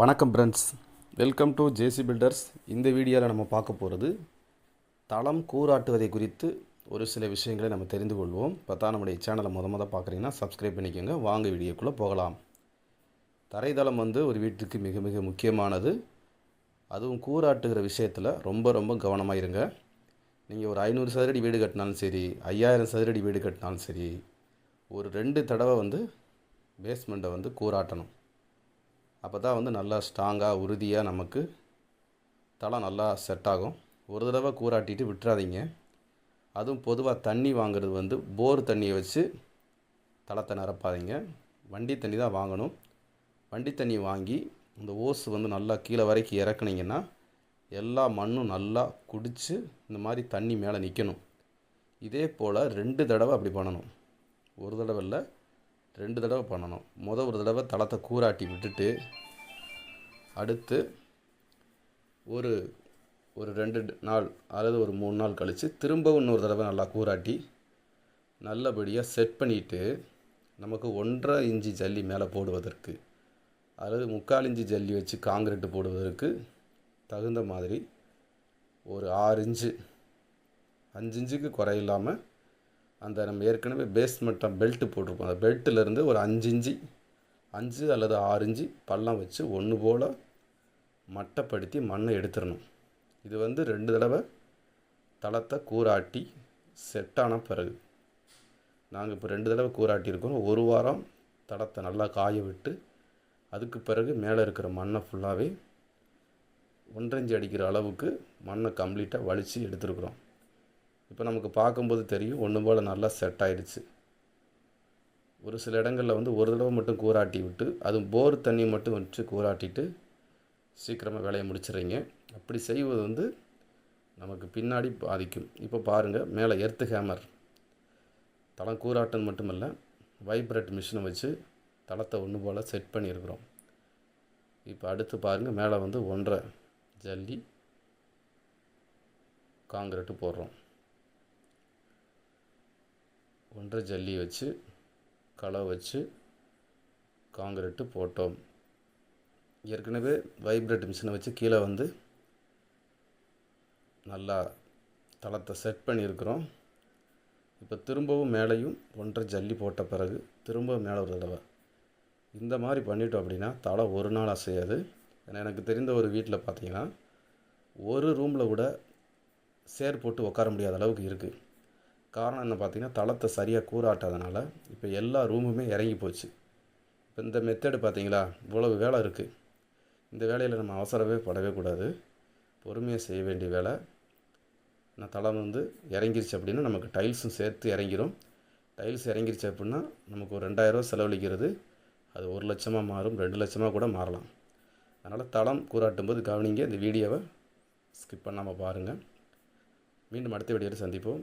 வணக்கம் friends welcome to JC builders இந்த வீடியோவில் நம்ம பார்க்க போகிறது தளம் கூறாட்டுவதை குறித்து ஒரு சில விஷயங்களை நம்ம தெரிந்து கொள்வோம். இப்போ தான் நம்முடைய சேனலை முத முத பார்க்குறீங்கன்னா சப்ஸ்கிரைப் பண்ணிக்கோங்க. வாங்க வீடியோக்குள்ளே போகலாம். தரைதளம் வந்து ஒரு வீட்டுக்கு மிக மிக முக்கியமானது. அதுவும் கூறாட்டுகிற விஷயத்தில் ரொம்ப ரொம்ப கவனமாக இருங்க. நீங்கள் ஒரு ஐநூறு சதுரடி வீடு கட்டினாலும் சரி ஐயாயிரம் சதுரடி வீடு கட்டினாலும் சரி ஒரு ரெண்டு தடவை வந்து பேஸ்மெண்ட்டை வந்து கூறாட்டணும். அப்போ தான் வந்து நல்லா ஸ்ட்ராங்காக உறுதியாக நமக்கு தளம் நல்லா செட் ஆகும். ஒரு தடவை கூறாட்டிட்டு விட்டுறாதீங்க. அதுவும் பொதுவாக தண்ணி வாங்குறது வந்து போர் தண்ணியை வச்சு தளத்தை நிரப்பாதீங்க. வண்டி தண்ணி தான் வாங்கணும். வண்டி தண்ணி வாங்கி இந்த ஓஸ் வந்து நல்லா கீழே வரைக்கும் இறக்குனீங்கன்னா எல்லா மண்ணும் நல்லா குடித்து இந்த மாதிரி தண்ணி மேலே நிற்கணும் இதே போல் ரெண்டு தடவை அப்படி பண்ணணும். ஒரு தடவை இல்லை ரெண்டு தடவை பண்ணணும். முத ஒரு தடவை தளத்தை கூராட்டி விட்டுட்டு அடுத்து ஒரு ஒரு ரெண்டு நாள் அல்லது ஒரு மூணு நாள் கழித்து திரும்பவும் இன்னொரு தடவை நல்லா கூராட்டி நல்லபடியாக செட் பண்ணிவிட்டு நமக்கு ஒன்றரை இன்ச்சு ஜல்லி மேலே போடுவதற்கு அல்லது முக்கால் இஞ்சி ஜல்லி வச்சு காங்கிரீட்டு போடுவதற்கு தகுந்த மாதிரி ஒரு ஆறு இன்ச்சு அஞ்சு இன்ச்சுக்கு குறையில்லாமல் அந்த நம்ம ஏற்கனவே பேஸ்மெண்ட்டாக பெல்ட்டு போட்டிருப்போம். அந்த பெல்ட்டிலேருந்து ஒரு அஞ்சு இஞ்சி அஞ்சு அல்லது ஆறு இஞ்சி பள்ளம் வச்சு ஒன்று போல் மட்டப்படுத்தி மண்ணை எடுத்துடணும். இது வந்து ரெண்டு தடவை தளத்தை கூராட்டி செட்டான பிறகு. நாங்கள் இப்போ ரெண்டு தடவை கூராட்டியிருக்கோம் ஒரு வாரம் தளத்தை நல்லா காய விட்டு அதுக்கு பிறகு மேலே இருக்கிற மண்ணை ஃபுல்லாகவே ஒன்றரை அடிக்கிற அளவுக்கு மண்ணை கம்ப்ளீட்டாக வலித்து எடுத்துருக்குறோம். இப்போ நமக்கு பார்க்கும்போது தெரியும் ஒன்று போல் நல்லா செட் ஆயிடுச்சு. ஒரு சில இடங்களில் வந்து ஒரு தடவை மட்டும் கூராட்டி விட்டு அதுவும் போர் தண்ணி மட்டும் வச்சு கூராட்டிட்டு சீக்கிரமாக வேலையை முடிச்சிடுறீங்க. அப்படி செய்வது வந்து நமக்கு பின்னாடி பாதிக்கும். இப்போ பாருங்கள் மேலே எர்த்து ஹேமர் தளம் கூராட்டம் மட்டுமல்ல வைப்ரேட் மிஷினை வச்சு தளத்தை ஒன்று போல் செட் பண்ணியிருக்கிறோம். இப்போ அடுத்து பாருங்கள் மேலே வந்து ஒன்றரை ஜல்லி காங்கிரட்டு போடுறோம். ஒன்றரை ஜல்லி வச்சு களை வச்சு காங்கிரட்டு போட்டோம். ஏற்கனவே வைப்ரேட் மிஷினை வச்சு கீழே வந்து நல்லா தளத்தை செட் பண்ணியிருக்கிறோம். இப்போ திரும்பவும் மேலேயும் ஒன்றரை ஜல்லி போட்ட பிறகு திரும்ப மேலே ஒரு தடவை. இந்த மாதிரி பண்ணிட்டோம் அப்படின்னா தலை ஒரு நாள் அசையாது. ஏன்னா எனக்கு தெரிந்த ஒரு வீட்டில் பார்த்தீங்கன்னா ஒரு ரூமில் கூட சேர் போட்டு உட்கார முடியாத அளவுக்கு இருக்குது காரணம் என்ன பார்த்தீங்கன்னா தளத்தை சரியாக கூறாட்டாதனால இப்போ எல்லா ரூமுமே இறங்கி போச்சு. இப்போ இந்த மெத்தடு பார்த்தீங்களா இவ்வளவு வேலை இருக்குது இந்த வேலையில் நம்ம அவசரமே படவே கூடாது. பொறுமையாக செய்ய வேண்டிய வேலை. நான் தளம் வந்து இறங்கிருச்சு அப்படின்னா நமக்கு டைல்ஸும் சேர்த்து இறங்கிரும். டைல்ஸ் இறங்கிருச்சு அப்படின்னா நமக்கு ஒரு ரெண்டாயிரரூவா செலவழிக்கிறது. அது ஒரு லட்சமாக மாறும் ரெண்டு லட்சமாக கூட மாறலாம். அதனால் தளம் கூறாட்டும் போது கவனிங்க இந்த வீடியோவை ஸ்கிப் பண்ணாமல் பாருங்கள் மீண்டும் அடுத்த வீடியோவில் சந்திப்போம்.